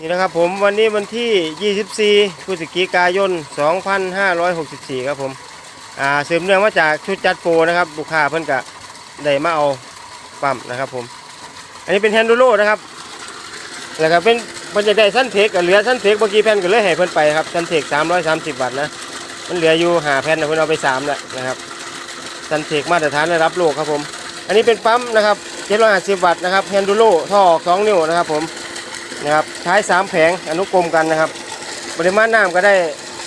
นี่นะครับผมวันนี้วันที่ 24พฤศจิกายน 2564 ครับผมอ่าสืบเนื่องมาจากชุดจัดโปรนะครับลูกค้าเพิ่นกะได้มาเอาปั๊มนะครับผม อันนี้เป็นแฮนดูโลนะครับแล้วก็เป็นมันจะได้สั้นเทคกับเหลือสั้นเทคเมื่อกี้แผ่นก็เลยให้เพิ่นไปครับสั้นเทค330 บาทนะมันเหลืออยู่หาแผ่นนะเพิ่นเอาไป3แล้วนะครับสั้นเทคมาตรฐานระดับโลกครับผม อันนี้เป็นปั๊มนะครับ750วัตต์นะครับแฮนดูโลท่อออก2นิ้วนะครับผม นะครับใช้3แผงอนุกรมกันนะครับ ปริมาณน้ำก็ได้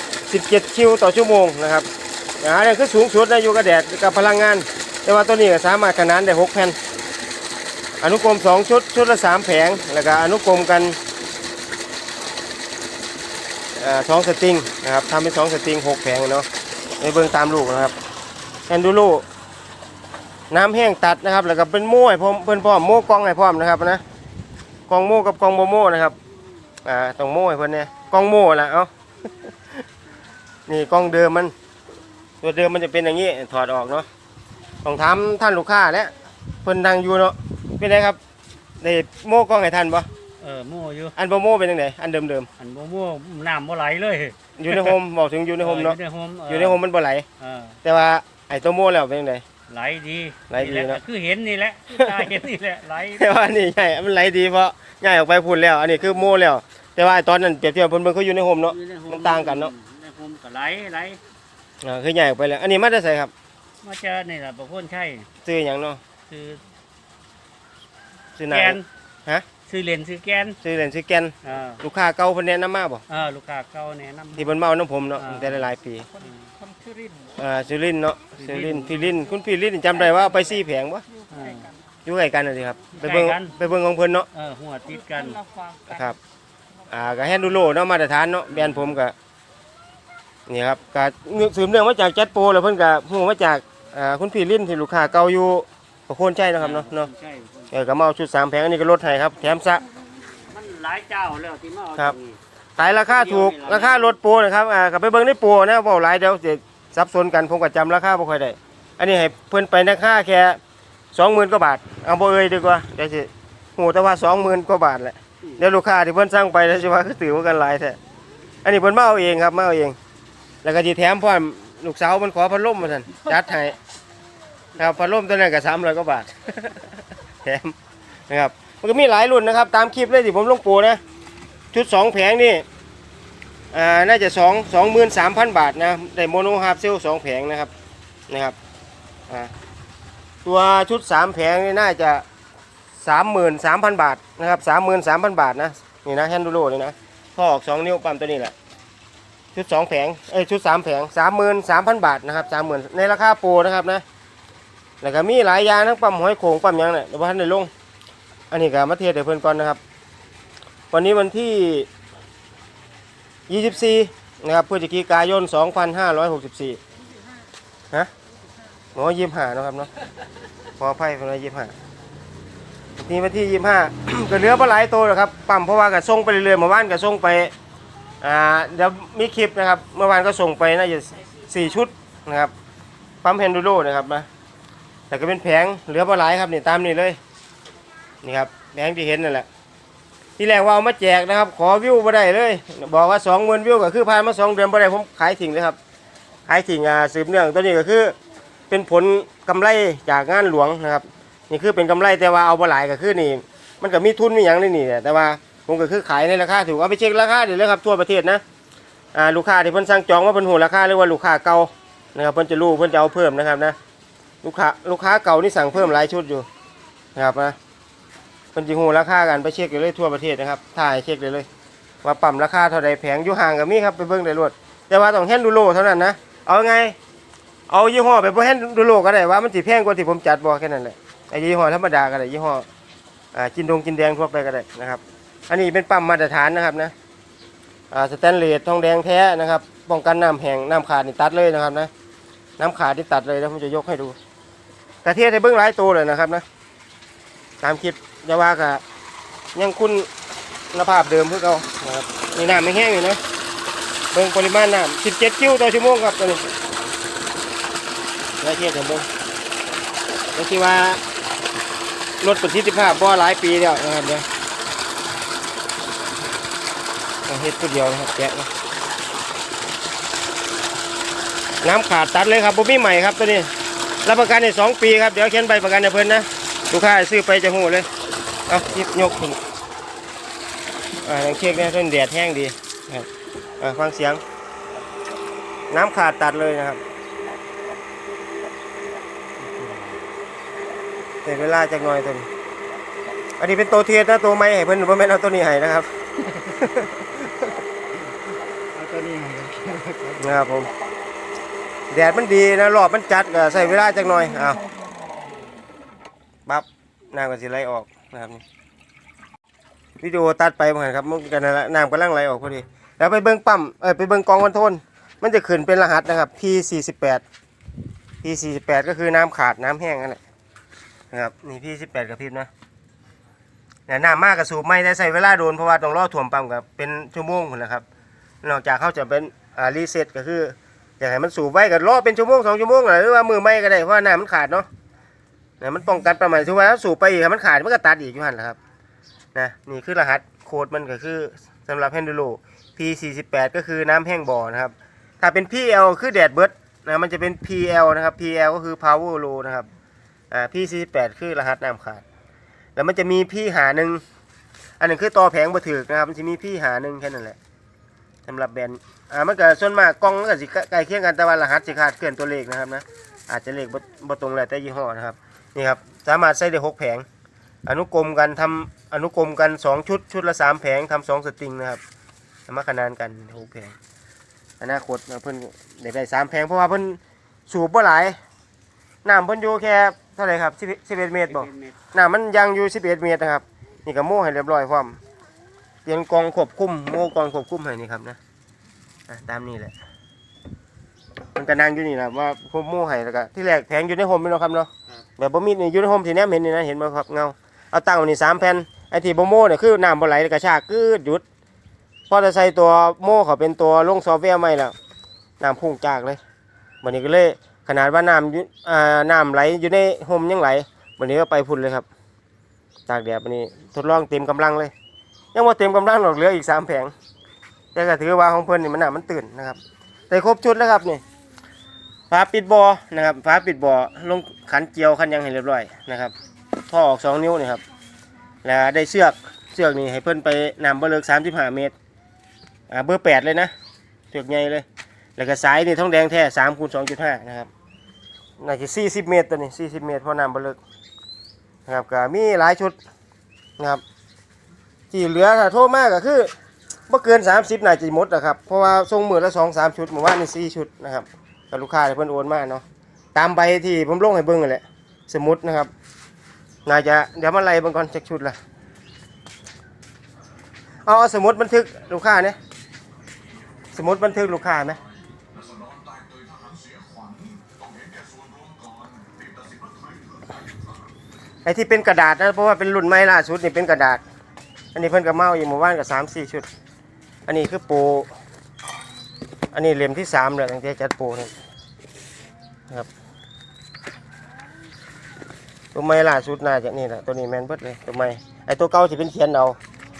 17 คิวต่อชั่วโมงนะครับอ่าเนี่คือสูงสุดนะอยู่กับแดดกับพลังงาน แต่ว่าตัวนี้ก็สามารถขนานได้ 6 แผ่น อนุกรม 2 ชุด ชุดละ 3 แผง แล้วก็อนุกรมกันอ่อสองสตริงนะครับทำเป็น2สตริง6แผงเนาะในเบื้องตามลูกนะครับแอนดูโลน้ำแห้งตัดนะครับ แล้วก็เป็นโม่ให้พร้อมเพื่อนพร้อมโม่กล้องให้พร้อมนะครับนะ กองโม่กับกองโมโม่นะครับอ่าต้องโม่ให้เพิ่นเนี่ยกองโม่ละเอ้านี่กองเดิมมัน ตัวเดิมมันจะเป็นอย่างนี้ถอดออกเนาะต้องถามท่านลูกค้าแล้วเพิ่นนั่งอยู่เนาะเป็นไงครับได้โม่กองให้ท่านบ่เออโม่อยู่อันบ่โม่เป็นจังไดอันเดิมอันโม่โม่น้ำบ่ไหลเลยๆอยู่ในโฮมบอกถึงอยู่ในโฮมเนาะอยู่ในโฮมเอยู่ในโฮมมันบ่ไหลเออแต่ว่าไอ้ตัวโม่แล้วเป็นจังได ไหลดีไหลดีแหละเนอะ คือเห็นนี่แหละคือตาเห็นนี่แหละไหลแต่ว่านี่ใหญ่มันไหลดีเพราะใหญ่ออกไปพุ่นแล้ว อันนี้คือโม่แล้ว แต่ว่าไอ้ตอนนั้นเปรียบเทียบเพิ่นเบิ่งเขาอยู่ในโฮมเนาะอยู่ในโฮมันต่างกันเนอะ ในโฮมก็ไหลไหลอ่าคือใหญ่ออกไปแล้วอันนี้มาได้ใส่ครับมาเจอนี่แหละบ่พ้นใช่ซื้อหยังเนาะคือซื้อหนา แกนฮะ ซื้อเลนซื้อแกนซื้อเหรียญซื้อแกนเออลูกค้าเก่าเพิ่นแนะนำมาบ่เออลูกค้าเก่าแนะนำ ที่เพิ่นมาเอาน้ำผมเนาะอ่า ตั้งแต่หลายๆปี คน ชื่อรินอ่าสุรินทร์เนาะสุสุริรินนททร์ร์พี่ลินคุณพี่ลินจำได้ว่าเอาไปซี่แผงบ่เอออยู่ใกล้กันน่ะสิครับ ไปเบิ่งใกล้กัน ไปเบิ่งของเพิ่นเนาะเออหัวติดกันครับอ่าก็แฮนดูโลเนาะมาตรฐานเนาะแบรนด์ผมก็นี่ครับก็สืบเนื่องมาจากแจ็ตโปรแล้วเพิ่นก็ฮู้มาจากอ่าคุณพี่ลินที่ลูกค้าเก่าอยู่ประโคนชัยเนาะครับเนาะเนาะใช่เออก็มาเอาชุดสามแผงอันนี้ก็ลดให้ครับแถมซะ มันหลายเจ้าแล้วที่มาเอาครับตงนี้ขายราคาถูกราคาลดโปรนะครับอ่าก็ไปเบิ่งในโปรนะเว้าหลายเดี๋ยวสิ สับสนกันผมก็จำราคาบ่ค่อยได้ อันนี้ให้เพิ่นไปราคาแค่20,000กว่าบาท เอาบ่เอ่ยดีกว่าเดี๋ยวสิฮู้แต่ว่า20,000กว่าบาทแหละเดี๋ยวลูกค้าที่เพิ่นสั่งไปแล้วสิว่าคือถือว่ากันหลายแท้อันนี้เพิ่นมาเอาเองครับมาเอาเอง แล้วก็สิแถมพร้อมลูกสาวมันขอพัดลมมาซั่นจัดให้ครับพัดลมตัวนั้นก็300กว่าบาทแถมนะครับมันก็มีหลายรุ่นนะครับ ตามคลิปเลยที่ผมลงโปรนะชุดสองแผงนี่ อ่าน่าจะสองสองหมื่นสามพันบาทนะได้โมโนฮาร์ฟเซลสองแผงนะครับนะครับอ่าตัวชุดสามแผงนี่น่าจะสามหมื่นสามพันบาทนะครับสามหมื่นสามพันบาทนะนี่นะแฮนดูโรนี่นะพ่อออกสองนิ้วปั๊มตัวนี้แหละชุดสองแผงเอ้ยชุดสามแผงสามหมื่นสามพันบาทนะครับสามหมื่นในราคาโปรนะครับนะแล้วก็มีหลายยางทั้งปั๊มหอยโขงปั๊มยังเนี่ยเดี๋ยวท่านได้ลง อันนี้ก็มาเทสให้เพื่อนก่อนนะครับ วันนี้วันที่ 24 นะครับพฤศจิกายน 2564ฮะหมอยี่ห้านะครับเนาะขออภัยเป็นยี่ห้านี่วันที่25ก็เหลือปลาไหลายตัวแล้วครับปั๊มเพราะว่าก็ส่งไปเรื่อยๆเมื่อวานก็ส่งไปอ่าเดี๋ยวมีคลิปนะครับ เมื่อวานก็ส่งไปน่าจะสี่ชุดนะครับปั๊มเฮนดูโรนะครับนะแต่ก็เป็นแผงเหลือปลาไหลครับนี่ตามนี่เลยนี่ครับแผงที่เห็นนั่นแหละ ที่แรกว่าเอามาแจกนะครับ ขอวิวมาได้เลย บอกว่าสองหมื่นวิวก็คือผ่านมาสองเดือนมาได้ผมขายทิ้งเลยครับ ขายทิ้งอ่าสืบเนื่องตัวนี้ก็คือ เป็นผลกำไรจากงานหลวงนะครับ นี่คือเป็นกำไรแต่ว่าเอาไปหลายก็คือนี่ มันก็มีทุนมีอย่างนี่นี่แต่ว่าผมก็คือขายในราคาถูกเอาไปเช็คราคาเดี๋ยวเลยครับทั่วประเทศนะอ่าลูกค้าที่เพิ่นสั่งจองว่าเพิ่นหูราคาหรือว่าลูกค้าเก่านะครับเพิ่นจะรู้เพิ่นจะเอาเพิ่มนะครับนะ ลูกค้าลูกค้าเก่านี่สั่งเพิ่มหลายชุดอยู่นะครับนะ เป็นจิหูราคากันไปเช็คเลยทั่วประเทศนะครับถ่ายเช็คได้เลย ว่าปั๊มราคาเท่าใดแพงอยู่ห่างกับมีครับไปเบิ่งได้รวดแต่ว่าต้องแฮนดูโลเท่านั้นนะเอาไง เอายี่ห้อไปบ่แฮนดูโลก็ได้ว่ามันสิแพงกว่าที่ผมจัดบ่แค่นั้นแหละไอ้ยี่ห้อธรรมดาก็ได้ยี่ห้ออ่าจินดงจินแดงทั่วไปก็ได้นะครับ อันนี้เป็นปั๊มมาตรฐานนะครับนะอ่าสแตนเลสทองแดงแท้นะครับป้องกันน้ำแห้งน้ำขาดนี่ตัดเลยนะครับนะน้ำขาดนี่ตัดเลยแล้วผมจะยกให้ดูกระเทียมให้เบิ่งหลายตัวเลยนะครับนะตามคลิป อยาว่ากะยังคุณภาพเดิมเพื่อเขานะครับนี่น้ำไม่แห้งอยู่นะเบิ่งปริมาณน้ำ17คิวต่อชั่วโมงครับตัวนี้แล้เทียบกันเบิ่งแล้วที่ว่าลดประสิทธิภาพบ่หลายปีแล้วนะครับเดี๋ยวเฮ็ดตัวเดียวนะครับแกะนะน้ำขาดตัดเลยครับบ่มีใหม่ครับตัวนี้รับประกันในสองปีครับ เดี๋ยวเขียนใบประกันให้เพิ่นนะ ลูกค้าซื้อไปจะหูเลย เอาหยิบยกขึ้นอ่ายังเค้กเนี่ยต้นแดดแห้งดีอ่าฟังเสียง น้ำขาดตัดเลยนะครับเสียเวลาจักหน่อยตัวนี้อันนี้เป็นตัวเทียนนะตัวไม้ให้เพิ่นบ่แม่นเอาตัวนี้ให้นะครับเอาตัวนี้ให้นะครับผมแดดมันดีนะรอบมันจัดก็ใส่เวลาจักหน่อยอ้าวปั๊บน้ำก็สิไหลออก นะครับนี่วิดีโอตัดไปเหมือนครับมันกันนะน้ำกำลังไหลออกพอดีแล้วไปเบิ้งปั๊มเออไปเบิ้งกองคอนโทรลมันจะขึ้นเป็นรหัสนะครับ P48 P48 ก็คือน้ำขาดน้ำแห้งนั่นแหละนะครับนี่ P18 กับพิบนะเนี่ยน้ำมากกับสูบไม่ได้ใส่เวลาโดนเพราะว่าต้องรอถ่วมปั๊มกับเป็นชั่วโมงคนละครับนอกจากเขาจะเป็นอ่ารีเซ็ตก็คืออยากให้มันสูบไว้ก็รอเป็นชั่วโมงสองชั่วโมงหรือว่ามือไม่ก็ได้เพราะว่าน้ำมันขาดเนาะ นี่ยมันป้องกันประมาณที่ว่าสูบไปอีกมันขาดมันก็ตัดอีกอยู่หันแหละครับนะนี่คือรหัสโค้ดมันก็คือสำหรับ h ฮนดูโ P48 ก็คือน้ำแห้งบ่อนะครับ ถ้าเป็น PL คือแดดเบิร์ดนะมันจะเป็น PL นะครับ PL ก็คือ power low นะครับอ่า P48 คือรหัสน้ำขาด แล้วมันจะมีพี่หาหนึ่งอันหนึ่งคือต่อแผงบ่ถือนะครับมันจะมีพี่หาหนึ่งแค่นั้นแหละสำหรับแบรนด์อ่ามันก็ส่วนมากกล้องมันก็สิใกล้เคียงกันแต่ว่ารหัสสิขาดเคลื่อนตัวเลขนะครับนะอาจจะเลขบ่ตรงแล้วแต่ยี่ห้อนะครับ นี่ครับสามารถใส่ได้หกแผง อนุกรมกันทำอนุกรมกันสองชุดชุดละสามแผงทำสองสตริงนะครับสามารถขนานกันหกแผงอนาคตนะเพิ่นได้ได้สามแผงเพราะว่าเพิ่นสูบบ่หลายน้ำเพิ่นอยู่แค่เท่าไหร่ครับ11 11เมตรบ่น้ำมันยังอยู่11เมตรนะครับ นี่ก็โม่ให้เรียบร้อยพร้อมเปลี่ยนกองควบคุมโม่กองควบคุมให้นี่ครับนะอะตามนี้แหละมันก็นั่งอยู่นี่นะว่าผมโม่ให้แล้วก็ที่แรกแผงอยู่ในโฮมนี่เนาะครับเนาะ แบบบ่มีนี่อยู่ในโฮมที่แนมเห็นนี่นะเห็นบ่ครับเงาเอาตั้งไว้นี่สามแผ่นไอ้ที่บ่โม่เนี่ยคือน้ำบ่ไหลกระชากกึดหยุดพอจะใส่ตัวโม่เขาเป็นตัวลงซอฟต์แวร์ใหม่แล้วน้ำพุ่งจากเลยวันนี้ก็เลยขนาดว่าน้ำอ่าน้ำไหลอยู่ในโฮมยังไหลวันนี้ก็ไปพุ่นเลยครับตากแดดวันนี้ทดลองเต็มกำลังเลย ยังว่าเต็มกำลังหรอกเหลืออีกสามแผงแต่ก็ถือว่าของเพิ่อนนี่มันหนามันตื่นนะครับแต่ครบชุดแล้วครับนี่ ฝาปิดบอนะครับฝาปิดบอลงขันเจียวขันยังให้เรียบร้อยนะครับท่อออกสองนิ้วนี่ครับแล้วได้เชือกเชือกนี่ให้เพิ่นไปนำเบอร์เลิกสามสิบห้าเมตรอ่าเบอร์แปดเลยนะเชือกใหญ่เลย แล้วก็สายนี่ท้องแดงแท้สามคูณสองจุดห้านะครับน่าจะสี่สิบเมตรตัวนี้สี่สิบเมตรพราะนำเบอร์เลิกนะครับก็มีหลายชุดนะครับที่เหลือถ้าโทษมากก็คือบ่อเกิน30น่าจะหมดนะครับเพราะว่าส่งมือละ2 3ชุดเมื่อวานนี่4ชุดนะครับ กับลูกค้าที่เพิ่นโอนมาเนาะตามใบที่ผมลงให้เบิ่งนั่นแหละ สมุดนะครับน่าจะเดี๋ยวมาไล่บิ่งก่อนเช็คชุดละเอาเอสมุดบันทึกลูกค้าเนี่ยสมุดบันทึกลูกค้าไหมไอ้ที่เป็นกระดาษนะเพราะว่าเป็นรุ่นใหม่ล่าสุดนี่เป็นกระดาษ อันนี้เพิ่นก็เมาอยู่หมู่บ้านกับสามสี่ชุด อันนี้คือปรอันนี้เล่มที่สามเลยตั้งแต่จัดปรนี่ ครับตัวใหม่ล่าสุดน่าจะนี่แหละตัวนี้แมนเบิร์ดเลยตัวใหม่ไอตัวเก่าที่เป็นเขียนเอา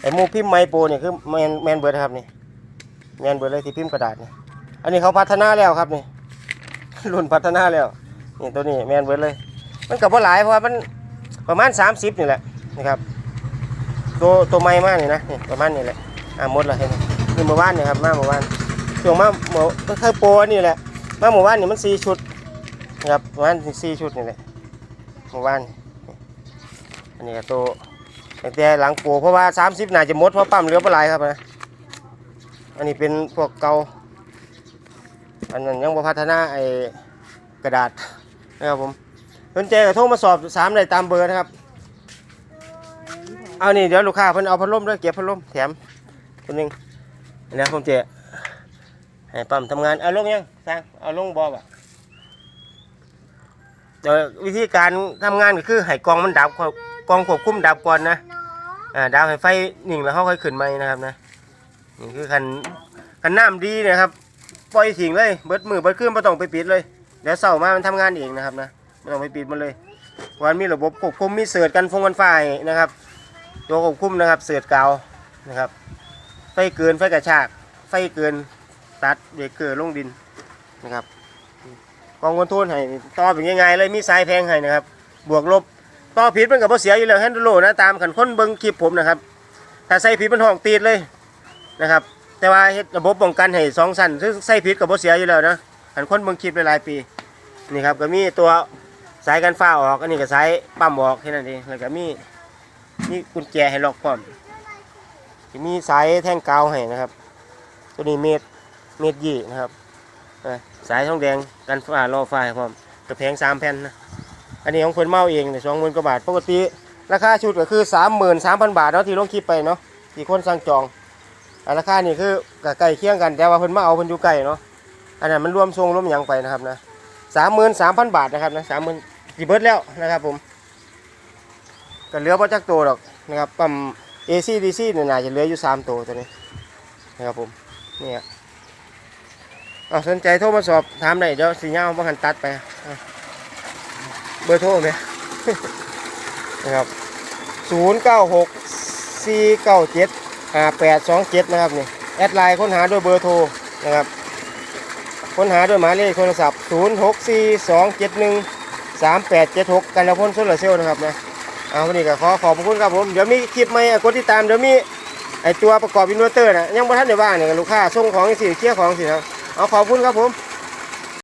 ไอหมูพิมพ์ไมโปรนี่ยคือแมนแมนเบิร์ดครับนี่แมนเบิร์ดเลยที่พิมพ์กระดาษนี่อันนี้เขาพัฒนาแล้วครับนี่รุ่นพัฒนาแล้วนี่ตัวนี้แมนเบิร์ดเลย มันกับว่าหลายเพราะว่ามันประมาณ 30นี่แหละนะครับตัวตัวไม้มากนี่นะนี่ประมาณนี่แหละอ่าหมดแล้วเห็นไหมนี่เมื่อวานนี่ครับมาเมื่อวานช่วงมาเมื่อก็คือโปรนี่แหละมาเมื่อวานนี่มันสี่ชุด ครับประมาณสี่ชุดนี่แหละเมื่อวานอันนี้ก็ตัวตั้งแต่หลังปรเพราะว่า30นาจะหมดเพราะปั๊มเหลือบ่หลายครับนะอันนี้เป็นพวกเก่าอันนั้นยังพัฒนาไอ้กระดาษนะครับผมสนใจก็โทรมาสอบสามได้ตามเบอร์นะครับเอานี่เดี๋ยวลูกค้าเพิ่นเอาพัดลมด้วยเก็บพัดลมแถมคนหนึงนะผมเจให้ปั๊มทำงานเอาลงยังสร้างเอาลงบอบ่ะ เดี๋ยววิธีการทำงานก็คือให้กองมันดับกองควบคุมดับก่อนนะอ่าดับให้ไฟนิ่งแล้วเขาค่อยขึ้นใหม่นะครับนะนี่คือคันคันน้ำดีนะครับปล่อยทิ้งเลยเบิดมือเบิดขึ้นไม่ต้องไปปิดเลยเดี๋ยวเสามามันทำงานเองนะครับนะไม่ต้องไปปิดมันเลยวันมีระบบควบคุมมีเสือดกันฟงกันไฟนะครับ ตัวควบคุมนะครับเสือดกาวนะครับ ไฟเกินไฟกระชาก ไฟเกินตัดเบรกเกอร์ลงดินนะครับ กองคอนทรลให้ต่อเป็นง่ายๆเลยมีสายแพงให้นะครับ บวกลบต่อผิดมันกับเสียอยู่แล้วแฮนด์โลนะตามขันคนเบิ่งคลิปผมนะครับถ้าใส่ผิดมันห้องตีดเลยนะครับ แต่ว่าเฮ็ดระบบป้องกันให้สองสั้นซึ่งใส่ผิดกับเสียอยู่แล้วนะขันคนเบิ่งคลิปหลายปีนี่ครับก็มีตัวสายกันฟ้าออกอันนี้ก็สายปั๊มออกแค่นั้นเองแล้วก็มีนี่กุญแจให้ล็อกพร้อมมีสายแท่งกาวให้นะครับ ตัวนี้เมตรเมตรยี่นะครับ สายทองแดงกันฟ้ารอไฟพร้อมกระแพงสามแผ่นนะอันนี้ของคนเมาเองเนี่ยสองหมื่นกว่าบาทปกติราคาชุดก็คือสามหมื่นสามพันบาทเนาะที่ลงคลิปไปเนาะที่คนสั่งจองอ่าราคานี่คือกับไก่เคียงกัน แต่ว่าเพิ่นมาเอาเพิ่นอยู่ไก่เนาะอันนั้นมันรวมทรงรวมยังไปนะครับนะสามหมื่นสามพันบาทนะครับนะสามหมื่นกี่เบิร์ดแล้วนะครับผมก็เหลือพอจักตัวดอกนะครับปั๊ม AC DC เนี่ยน่าจะเหลืออยู่สามตัวตัวนี้นะครับผมเนี่ย เอาสนใจโทรมาสอบถามได้เดี๋ยวสีเงาบางหันตัดไปเบอร์โทรไหมนะครับ096 497 5827นะครับนี่แอดไลน์ค้นหาด้วยเบอร์โทรนะครับค้นหาด้วยหมายเลขโทรศัพท์064271 3876กันละพ้นโซลาร์เซลล์นะครับนะเอาวันนี้ก็ขอขอบคุณครับผมเดี๋ยวมีคลิปใหม่กดติดตามเดี๋ยวมีไอตัวประกอบอินเวอร์เตอร์นะยังบ่ทันได้ว่างเนี่ยลูกค้าส่งของสิเคลียร์ของสิครับ เอาขอบคุณครับผม